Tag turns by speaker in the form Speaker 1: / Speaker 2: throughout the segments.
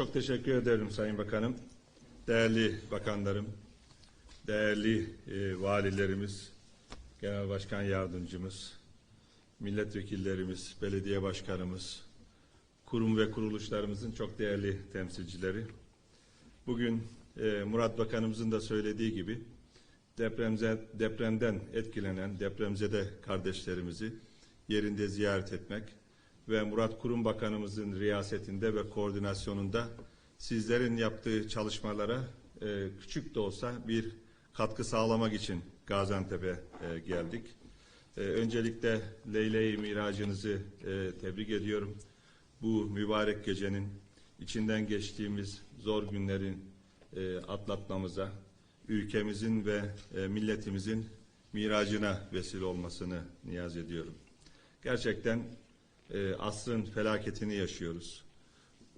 Speaker 1: Çok teşekkür ederim Sayın Bakanım. Değerli bakanlarım, değerli e, valilerimiz, genel başkan yardımcımız, milletvekillerimiz, belediye başkanımız, kurum ve kuruluşlarımızın çok değerli temsilcileri. Bugün e, Murat Bakanımızın da söylediği gibi depremze, depremden etkilenen depremzede kardeşlerimizi yerinde ziyaret etmek ve Murat Kurum Bakanımızın riyasetinde ve koordinasyonunda sizlerin yaptığı çalışmalara e, küçük de olsa bir katkı sağlamak için Gaziantep'e e, geldik. E, öncelikle Leyle-i Miracınızı e, tebrik ediyorum. Bu mübarek gecenin içinden geçtiğimiz zor günlerin e, atlatmamıza, ülkemizin ve e, milletimizin miracına vesile olmasını niyaz ediyorum. Gerçekten e, asrın felaketini yaşıyoruz.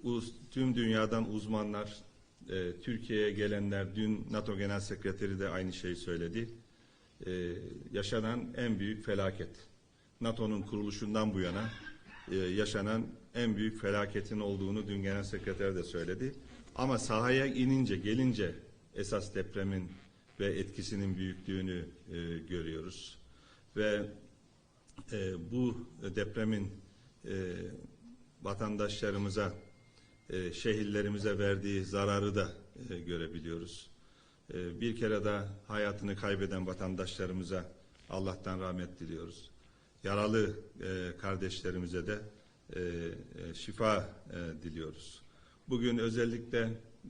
Speaker 1: Uz, tüm dünyadan uzmanlar, e, Türkiye'ye gelenler, dün NATO Genel Sekreteri de aynı şeyi söyledi. E, yaşanan en büyük felaket. NATO'nun kuruluşundan bu yana e, yaşanan en büyük felaketin olduğunu dün Genel Sekreter de söyledi. Ama sahaya inince, gelince esas depremin ve etkisinin büyüklüğünü e, görüyoruz. Ve e, bu depremin e, vatandaşlarımıza, e, şehirlerimize verdiği zararı da e, görebiliyoruz. E, bir kere daha hayatını kaybeden vatandaşlarımıza Allah'tan rahmet diliyoruz. Yaralı e, kardeşlerimize de e, e, şifa e, diliyoruz. Bugün özellikle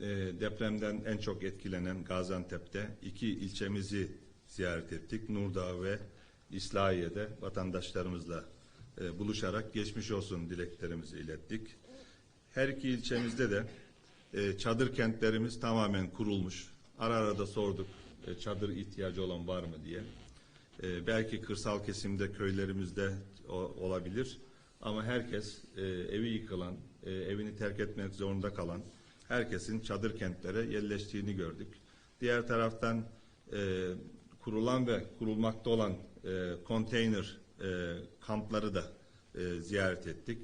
Speaker 1: e, depremden en çok etkilenen Gaziantep'te iki ilçemizi ziyaret ettik. Nurdağ ve İslahiye'de vatandaşlarımızla e, buluşarak geçmiş olsun dileklerimizi ilettik. Her iki ilçemizde de e, çadır kentlerimiz tamamen kurulmuş. Ara ara da sorduk e, çadır ihtiyacı olan var mı diye. E, belki kırsal kesimde köylerimizde o, olabilir ama herkes e, evi yıkılan, e, evini terk etmek zorunda kalan herkesin çadır kentlere yerleştiğini gördük. Diğer taraftan e, kurulan ve kurulmakta olan e, konteyner e, kampları da e, ziyaret ettik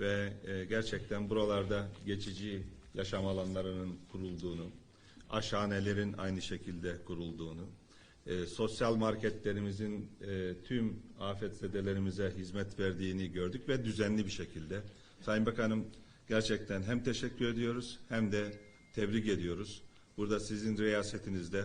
Speaker 1: ve e, gerçekten buralarda geçici yaşam alanlarının kurulduğunu, aşhanelerin aynı şekilde kurulduğunu, e, sosyal marketlerimizin e, tüm afetzedelerimize hizmet verdiğini gördük ve düzenli bir şekilde. Sayın Bakanım gerçekten hem teşekkür ediyoruz hem de tebrik ediyoruz. Burada sizin riyasetinizde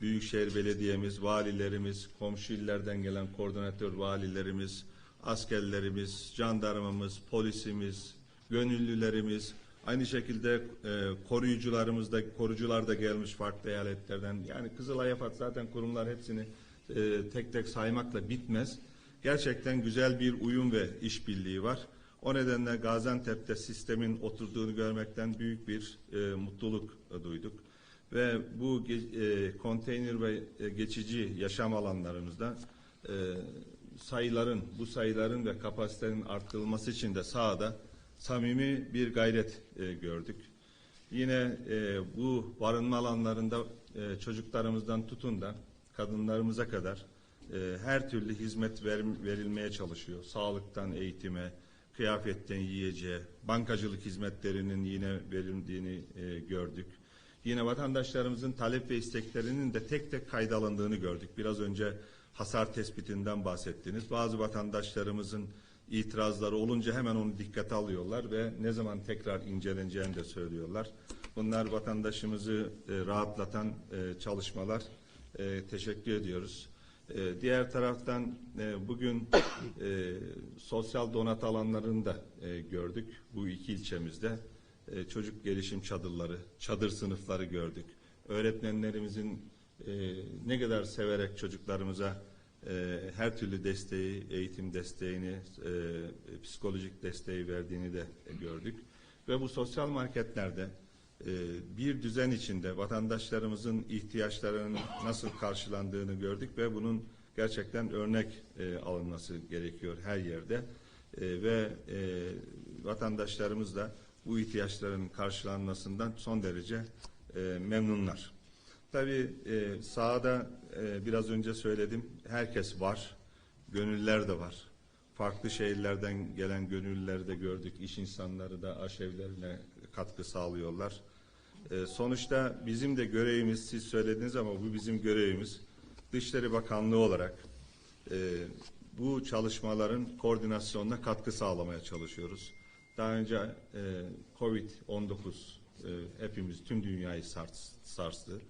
Speaker 1: Büyükşehir Belediye'miz, valilerimiz, komşu illerden gelen koordinatör valilerimiz, askerlerimiz, jandarmamız, polisimiz, gönüllülerimiz, aynı şekilde e, koruyucularımız da, korucular da gelmiş farklı eyaletlerden. Yani Kızılay AFAD zaten kurumlar hepsini e, tek tek saymakla bitmez. Gerçekten güzel bir uyum ve işbirliği var. O nedenle Gaziantep'te sistemin oturduğunu görmekten büyük bir e, mutluluk duyduk. Ve bu e, konteyner ve e, geçici yaşam alanlarımızda e, sayıların, bu sayıların ve kapasitenin arttırılması için de sahada samimi bir gayret e, gördük. Yine e, bu barınma alanlarında e, çocuklarımızdan tutun da kadınlarımıza kadar e, her türlü hizmet ver- verilmeye çalışıyor. Sağlıktan eğitime, kıyafetten yiyeceğe, bankacılık hizmetlerinin yine verildiğini e, gördük. Yine vatandaşlarımızın talep ve isteklerinin de tek tek kayda gördük. Biraz önce hasar tespitinden bahsettiniz. Bazı vatandaşlarımızın itirazları olunca hemen onu dikkate alıyorlar ve ne zaman tekrar inceleneceğini de söylüyorlar. Bunlar vatandaşımızı e, rahatlatan e, çalışmalar. E, teşekkür ediyoruz. E, diğer taraftan e, bugün e, sosyal donat alanlarını da e, gördük bu iki ilçemizde. E, çocuk gelişim çadırları, çadır sınıfları gördük. Öğretmenlerimizin e, ne kadar severek çocuklarımıza e, her türlü desteği, eğitim desteğini, psikolojik desteği verdiğini de gördük. Ve bu sosyal marketlerde bir düzen içinde vatandaşlarımızın ihtiyaçlarının nasıl karşılandığını gördük ve bunun gerçekten örnek alınması gerekiyor her yerde. Ve e, vatandaşlarımız da bu ihtiyaçların karşılanmasından son derece e, memnunlar. Tabii e, sahada e, biraz önce söyledim, herkes var, gönüller de var. Farklı şehirlerden gelen gönüllüleri de gördük, iş insanları da aşevlerine katkı sağlıyorlar. E, sonuçta bizim de görevimiz, siz söylediniz ama bu bizim görevimiz. Dışişleri Bakanlığı olarak e, bu çalışmaların koordinasyonuna katkı sağlamaya çalışıyoruz. Daha önce e, Covid-19 e, hepimiz, tüm dünyayı sars, sarstı.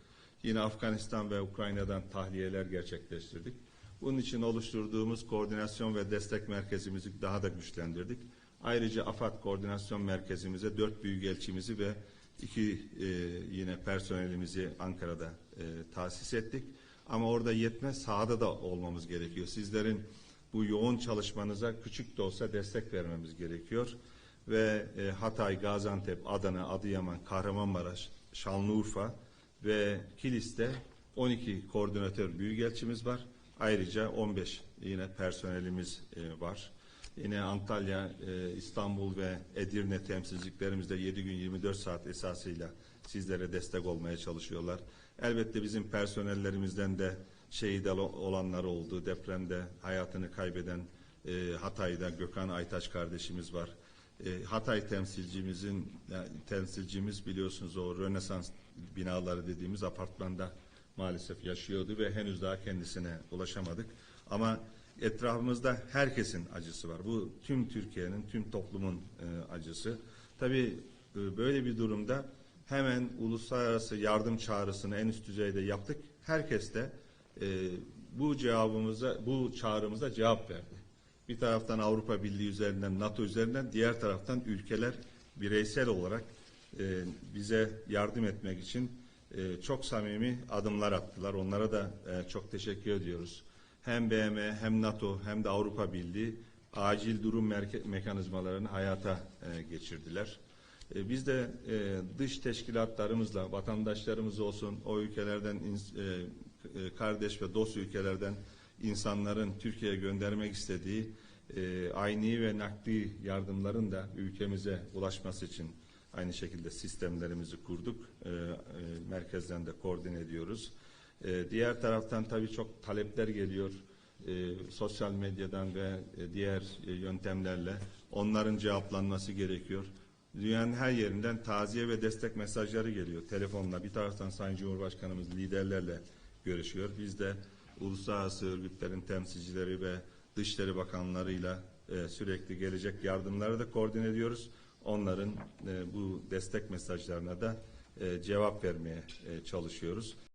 Speaker 1: Yine Afganistan ve Ukrayna'dan tahliyeler gerçekleştirdik. Bunun için oluşturduğumuz koordinasyon ve destek merkezimizi daha da güçlendirdik. Ayrıca AFAD Koordinasyon Merkezimize dört büyükelçimizi ve iki e, yine personelimizi Ankara'da e, tahsis ettik. Ama orada yetmez, sahada da olmamız gerekiyor. Sizlerin bu yoğun çalışmanıza küçük de olsa destek vermemiz gerekiyor. Ve e, Hatay, Gaziantep, Adana, Adıyaman, Kahramanmaraş, Şanlıurfa ve Kilis'te 12 koordinatör büyükelçimiz var. Ayrıca 15 yine personelimiz e, var. Yine Antalya, e, İstanbul ve Edirne temsilciliklerimizde 7 gün 24 saat esasıyla sizlere destek olmaya çalışıyorlar. Elbette bizim personellerimizden de şehit ol- olanlar oldu. Depremde hayatını kaybeden e, Hatay'da Gökhan Aytaç kardeşimiz var. E, Hatay temsilcimizin yani temsilcimiz biliyorsunuz o Rönesans binaları dediğimiz apartmanda maalesef yaşıyordu ve henüz daha kendisine ulaşamadık. Ama etrafımızda herkesin acısı var. Bu tüm Türkiye'nin, tüm toplumun e, acısı. Tabii e, böyle bir durumda hemen uluslararası yardım çağrısını en üst düzeyde yaptık. Herkes de e, bu cevabımıza, bu çağrımıza cevap verdi. Bir taraftan Avrupa Birliği üzerinden, NATO üzerinden, diğer taraftan ülkeler bireysel olarak e, bize yardım etmek için e, çok samimi adımlar attılar. Onlara da e, çok teşekkür ediyoruz. Hem BM hem NATO hem de Avrupa Birliği acil durum mekanizmalarını hayata e, geçirdiler. E, biz de e, dış teşkilatlarımızla vatandaşlarımız olsun o ülkelerden e, e, kardeş ve dost ülkelerden insanların Türkiye'ye göndermek istediği e, ayni ve nakdi yardımların da ülkemize ulaşması için aynı şekilde sistemlerimizi kurduk. E, e, merkezden de koordine ediyoruz. E, diğer taraftan tabii çok talepler geliyor. E, sosyal medyadan ve e, diğer e, yöntemlerle onların cevaplanması gerekiyor. Dünyanın her yerinden taziye ve destek mesajları geliyor telefonla. Bir taraftan Sayın Cumhurbaşkanımız liderlerle görüşüyor. Biz de uluslararası örgütlerin temsilcileri ve Dışişleri Bakanlarıyla e, sürekli gelecek yardımları da koordine ediyoruz. Onların e, bu destek mesajlarına da e, cevap vermeye e, çalışıyoruz.